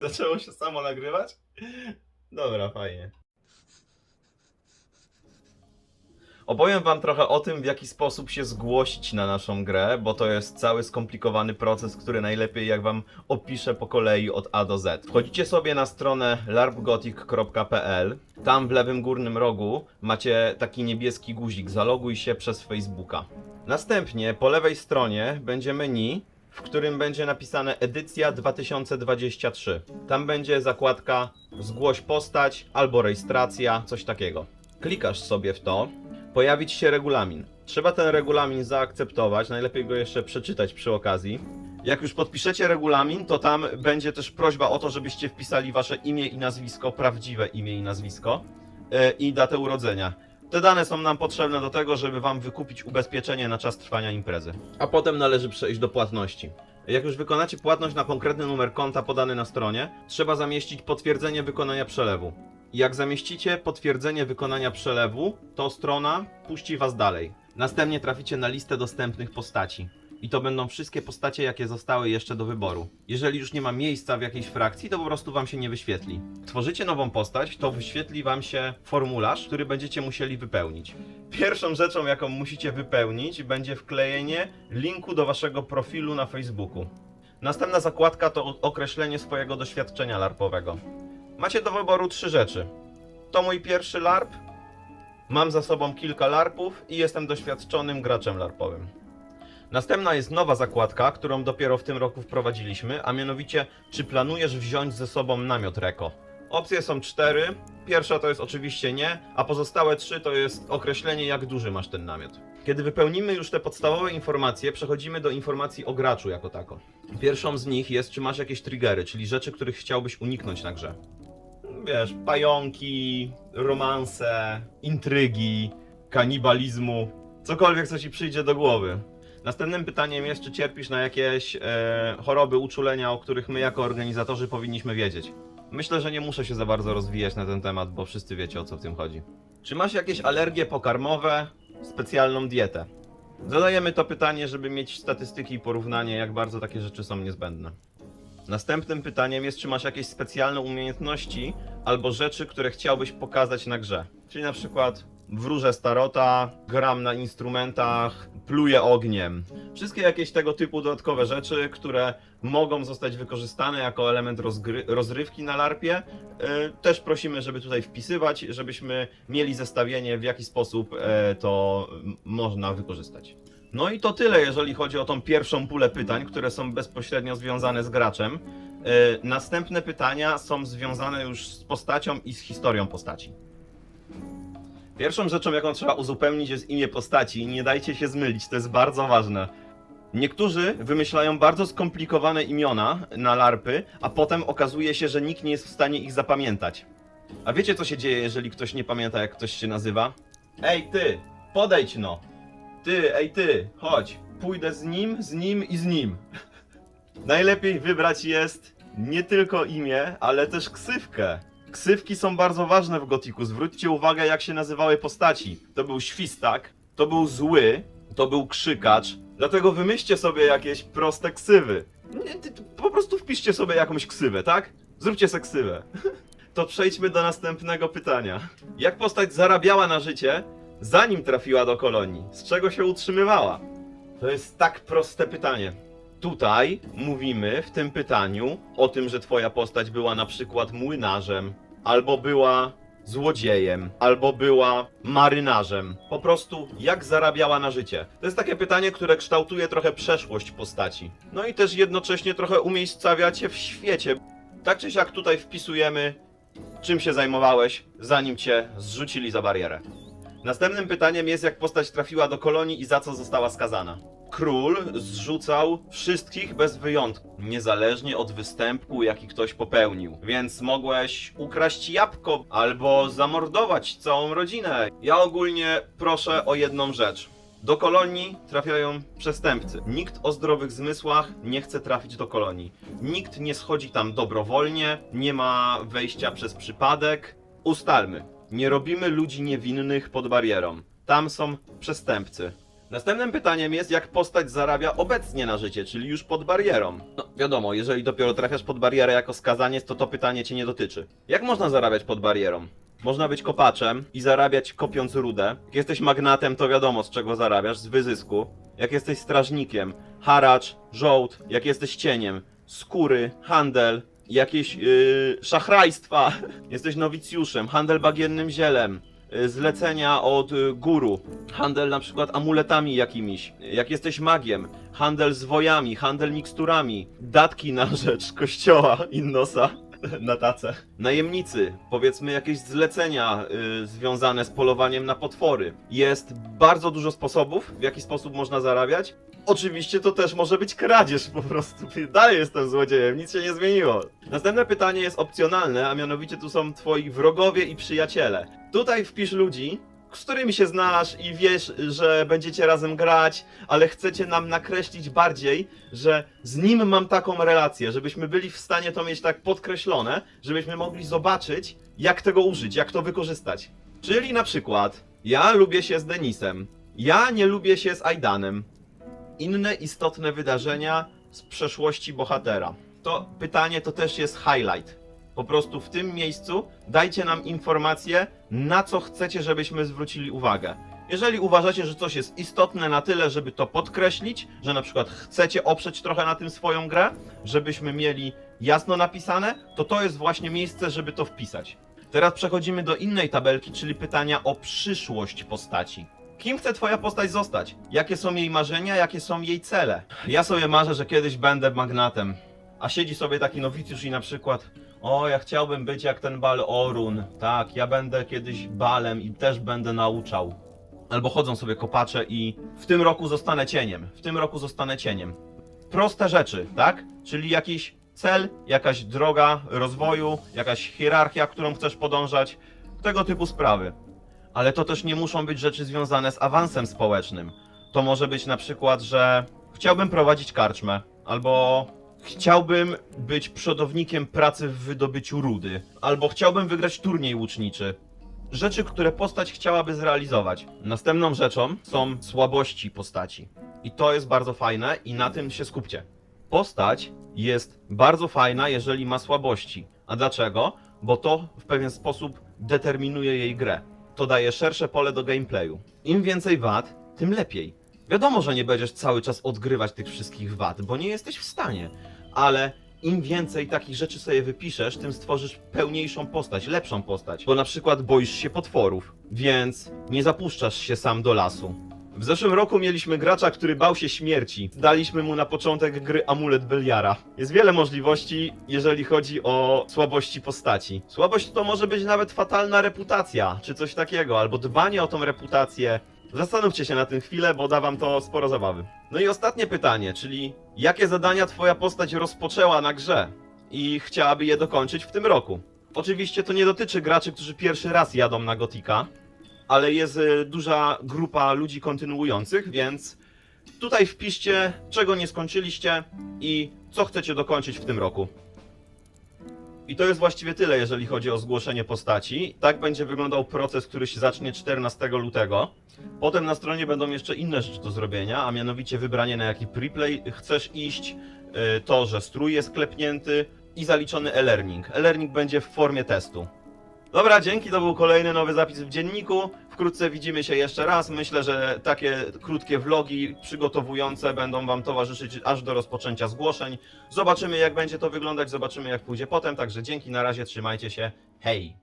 Zaczęło się samo nagrywać? Dobra, fajnie. Opowiem wam trochę o tym, w jaki sposób się zgłosić na naszą grę, bo to jest cały skomplikowany proces, który najlepiej jak wam opiszę po kolei od A do Z. Wchodzicie sobie na stronę larpgothic.pl. Tam w lewym górnym rogu macie taki niebieski guzik, zaloguj się przez Facebooka. Następnie po lewej stronie będzie menu, w którym będzie napisane edycja 2023. Tam będzie zakładka zgłoś postać albo rejestracja, coś takiego. Klikasz sobie w to, pojawi ci się regulamin. Trzeba ten regulamin zaakceptować, najlepiej go jeszcze przeczytać przy okazji. Jak już podpiszecie regulamin, to tam będzie też prośba o to, żebyście wpisali wasze imię i nazwisko, prawdziwe imię i nazwisko yy, i datę urodzenia. Te dane są nam potrzebne do tego, żeby wam wykupić ubezpieczenie na czas trwania imprezy. A potem należy przejść do płatności. Jak już wykonacie płatność na konkretny numer konta podany na stronie, trzeba zamieścić potwierdzenie wykonania przelewu. Jak zamieścicie potwierdzenie wykonania przelewu, to strona puści was dalej. Następnie traficie na listę dostępnych postaci. I to będą wszystkie postacie, jakie zostały jeszcze do wyboru. Jeżeli już nie ma miejsca w jakiejś frakcji, to po prostu wam się nie wyświetli. Tworzycie nową postać, to wyświetli wam się formularz, który będziecie musieli wypełnić. Pierwszą rzeczą, jaką musicie wypełnić, będzie wklejenie linku do waszego profilu na Facebooku. Następna zakładka to określenie swojego doświadczenia larpowego. Macie do wyboru trzy rzeczy. To mój pierwszy larp, mam za sobą kilka larpów i jestem doświadczonym graczem larpowym. Następna jest nowa zakładka, którą dopiero w tym roku wprowadziliśmy, a mianowicie czy planujesz wziąć ze sobą namiot Reko? Opcje są cztery. Pierwsza to jest oczywiście nie, a pozostałe trzy to jest określenie jak duży masz ten namiot. Kiedy wypełnimy już te podstawowe informacje, przechodzimy do informacji o graczu jako tako. Pierwszą z nich jest czy masz jakieś triggery, czyli rzeczy, których chciałbyś uniknąć na grze. Wiesz, pająki, romanse, intrygi, kanibalizmu, cokolwiek co ci przyjdzie do głowy. Następnym pytaniem jest, czy cierpisz na jakieś e, choroby, uczulenia, o których my jako organizatorzy powinniśmy wiedzieć. Myślę, że nie muszę się za bardzo rozwijać na ten temat, bo wszyscy wiecie o co w tym chodzi. Czy masz jakieś alergie pokarmowe, specjalną dietę? Zadajemy to pytanie, żeby mieć statystyki i porównanie, jak bardzo takie rzeczy są niezbędne. Następnym pytaniem jest, czy masz jakieś specjalne umiejętności albo rzeczy, które chciałbyś pokazać na grze. Czyli na przykład wróżę starota, gram na instrumentach, pluję ogniem. Wszystkie jakieś tego typu dodatkowe rzeczy, które mogą zostać wykorzystane jako element rozrywki na larpie. Yy, też prosimy, żeby tutaj wpisywać, żebyśmy mieli zestawienie, w jaki sposób e, to można wykorzystać. No i to tyle, jeżeli chodzi o tą pierwszą pulę pytań, które są bezpośrednio związane z graczem. Yy, Następne pytania są związane już z postacią i z historią postaci. Pierwszą rzeczą, jaką trzeba uzupełnić, jest imię postaci. Nie dajcie się zmylić, to jest bardzo ważne. Niektórzy wymyślają bardzo skomplikowane imiona na larpy, a potem okazuje się, że nikt nie jest w stanie ich zapamiętać. A wiecie, co się dzieje, jeżeli ktoś nie pamięta, jak ktoś się nazywa? Ej, ty, podejdź no! Ty, ej ty, chodź. Pójdę z nim, z nim i z nim. Najlepiej wybrać jest nie tylko imię, ale też ksywkę. Ksywki są bardzo ważne w Gotiku. Zwróćcie uwagę, jak się nazywały postaci. To był świstak, to był zły, to był krzykacz. Dlatego wymyślcie sobie jakieś proste ksywy. Po prostu wpiszcie sobie jakąś ksywę, tak? Zróbcie se ksywę. To przejdźmy do następnego pytania. Jak postać zarabiała na życie, zanim trafiła do kolonii? Z czego się utrzymywała? To jest tak proste pytanie. Tutaj mówimy w tym pytaniu o tym, że twoja postać była na przykład młynarzem, albo była złodziejem, albo była marynarzem. Po prostu jak zarabiała na życie? To jest takie pytanie, które kształtuje trochę przeszłość postaci. No i też jednocześnie trochę umiejscawia cię w świecie. Tak czy siak tutaj wpisujemy, czym się zajmowałeś, zanim cię zrzucili za barierę. Następnym pytaniem jest, jak postać trafiła do kolonii i za co została skazana. Król zrzucał wszystkich bez wyjątku, niezależnie od występku, jaki ktoś popełnił. Więc mogłeś ukraść jabłko albo zamordować całą rodzinę. Ja ogólnie proszę o jedną rzecz. Do kolonii trafiają przestępcy. Nikt o zdrowych zmysłach nie chce trafić do kolonii. Nikt nie schodzi tam dobrowolnie, nie ma wejścia przez przypadek. Ustalmy, nie robimy ludzi niewinnych pod barierą. Tam są przestępcy. Następnym pytaniem jest, jak postać zarabia obecnie na życie, czyli już pod barierą. No wiadomo, jeżeli dopiero trafiasz pod barierę jako skazaniec, to to pytanie cię nie dotyczy. Jak można zarabiać pod barierą? Można być kopaczem i zarabiać kopiąc rudę. Jak jesteś magnatem, to wiadomo z czego zarabiasz, z wyzysku. Jak jesteś strażnikiem, haracz, żołd. Jak jesteś cieniem, skóry, handel, jakieś yy, szachrajstwa. Jesteś nowicjuszem, handel bagiennym zielem, zlecenia od yy, guru, handel na przykład amuletami jakimiś. Jak jesteś magiem, handel zwojami, handel miksturami, datki na rzecz kościoła Innosa na tacę. Najemnicy, powiedzmy jakieś zlecenia y, związane z polowaniem na potwory. Jest bardzo dużo sposobów, w jaki sposób można zarabiać. Oczywiście to też może być kradzież po prostu. Dalej jestem złodziejem, nic się nie zmieniło. Następne pytanie jest opcjonalne, a mianowicie tu są twoi wrogowie i przyjaciele. Tutaj wpisz ludzi, z którymi się znasz i wiesz, że będziecie razem grać, ale chcecie nam nakreślić bardziej, że z nim mam taką relację, żebyśmy byli w stanie to mieć tak podkreślone, żebyśmy mogli zobaczyć, jak tego użyć, jak to wykorzystać. Czyli na przykład, ja lubię się z Denisem, ja nie lubię się z Aidanem. Inne istotne wydarzenia z przeszłości bohatera. To pytanie to też jest highlight. Po prostu w tym miejscu dajcie nam informację, na co chcecie, żebyśmy zwrócili uwagę. Jeżeli uważacie, że coś jest istotne na tyle, żeby to podkreślić, że na przykład chcecie oprzeć trochę na tym swoją grę, żebyśmy mieli jasno napisane, to to jest właśnie miejsce, żeby to wpisać. Teraz przechodzimy do innej tabelki, czyli pytania o przyszłość postaci. Kim chce twoja postać zostać? Jakie są jej marzenia, jakie są jej cele? Ja sobie marzę, że kiedyś będę magnatem. A siedzi sobie taki nowicjusz i na przykład o, ja chciałbym być jak ten bal Orun. Tak, ja będę kiedyś balem i też będę nauczał. Albo chodzą sobie kopacze i w tym roku zostanę cieniem. W tym roku zostanę cieniem. Proste rzeczy, tak? Czyli jakiś cel, jakaś droga rozwoju, jakaś hierarchia, którą chcesz podążać. Tego typu sprawy. Ale to też nie muszą być rzeczy związane z awansem społecznym. To może być na przykład, że chciałbym prowadzić karczmę, albo chciałbym być przodownikiem pracy w wydobyciu rudy, albo chciałbym wygrać turniej łuczniczy. Rzeczy, które postać chciałaby zrealizować. Następną rzeczą są słabości postaci. I to jest bardzo fajne i na tym się skupcie. Postać jest bardzo fajna, jeżeli ma słabości. A dlaczego? Bo to w pewien sposób determinuje jej grę. To daje szersze pole do gameplayu. Im więcej wad, tym lepiej. Wiadomo, że nie będziesz cały czas odgrywać tych wszystkich wad, bo nie jesteś w stanie. Ale im więcej takich rzeczy sobie wypiszesz, tym stworzysz pełniejszą postać, lepszą postać. Bo na przykład boisz się potworów, więc nie zapuszczasz się sam do lasu. W zeszłym roku mieliśmy gracza, który bał się śmierci. Daliśmy mu na początek gry amulet Beliara. Jest wiele możliwości, jeżeli chodzi o słabości postaci. Słabość to może być nawet fatalna reputacja, czy coś takiego, albo dbanie o tą reputację. Zastanówcie się na tym chwilę, bo da wam to sporo zabawy. No i ostatnie pytanie, czyli jakie zadania twoja postać rozpoczęła na grze i chciałaby je dokończyć w tym roku? Oczywiście to nie dotyczy graczy, którzy pierwszy raz jadą na Gotika, ale jest y, duża grupa ludzi kontynuujących, więc tutaj wpiszcie, czego nie skończyliście i co chcecie dokończyć w tym roku. I to jest właściwie tyle, jeżeli chodzi o zgłoszenie postaci. Tak będzie wyglądał proces, który się zacznie 14 lutego. Potem na stronie będą jeszcze inne rzeczy do zrobienia, a mianowicie wybranie na jaki preplay chcesz iść, y, to, że strój jest klepnięty i zaliczony e-learning. E-learning będzie w formie testu. Dobra, dzięki, to był kolejny nowy zapis w dzienniku. Wkrótce widzimy się jeszcze raz. Myślę, że takie krótkie vlogi przygotowujące będą Wam towarzyszyć aż do rozpoczęcia zgłoszeń. Zobaczymy, jak będzie to wyglądać, zobaczymy, jak pójdzie potem. Także dzięki, na razie, trzymajcie się. Hej!